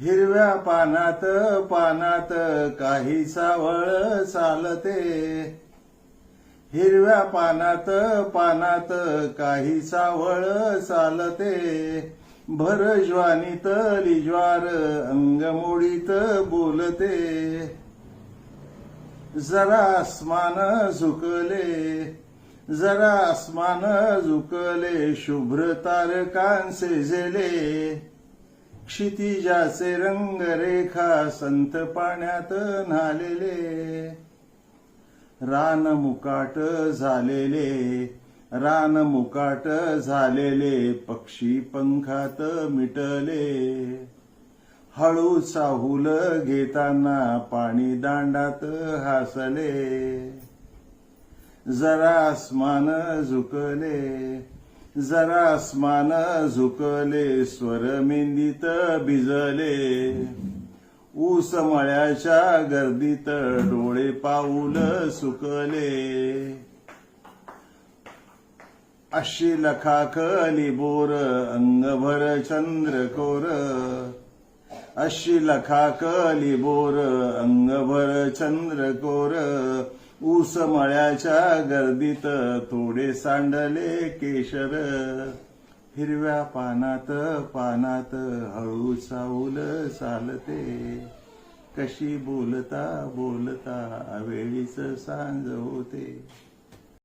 हिरव्या पानात पानात काही सावळ चालते हिरव्या पानात पानात काही सावळ चालते भर ज्वानीत लिज्वार अंगमोडीत बोलते. जरा आसमान झुकले जरा आसमान झुकले शुभ्र तारकांसे झेले. क्षितिजाचे रंगरेखा संत पाण्यात न्हालेले. रान मुकाट झालेले रान मुकाट झालेले पक्षी पंखात मिटले. हळू साहुल घेताना पाणी दांडात हासले. जरा आसमान झुकले जरा स्मान झुकले स्वर मेंदीत भिजले. ऊस मळ्याच्या गर्दीत डोळे पाऊल सुकले. अशी लखाखली बोर अंगभर चंद्रकोर. अशी लखाखली बोर अंगभर चंद्रकोर. ऊस मळ्याच्या गर्दीत थोडे सांडले केशर. हिरव्या पानात पानात हळू चावल चालते. कशी बोलता बोलता वेळीच सांज होते.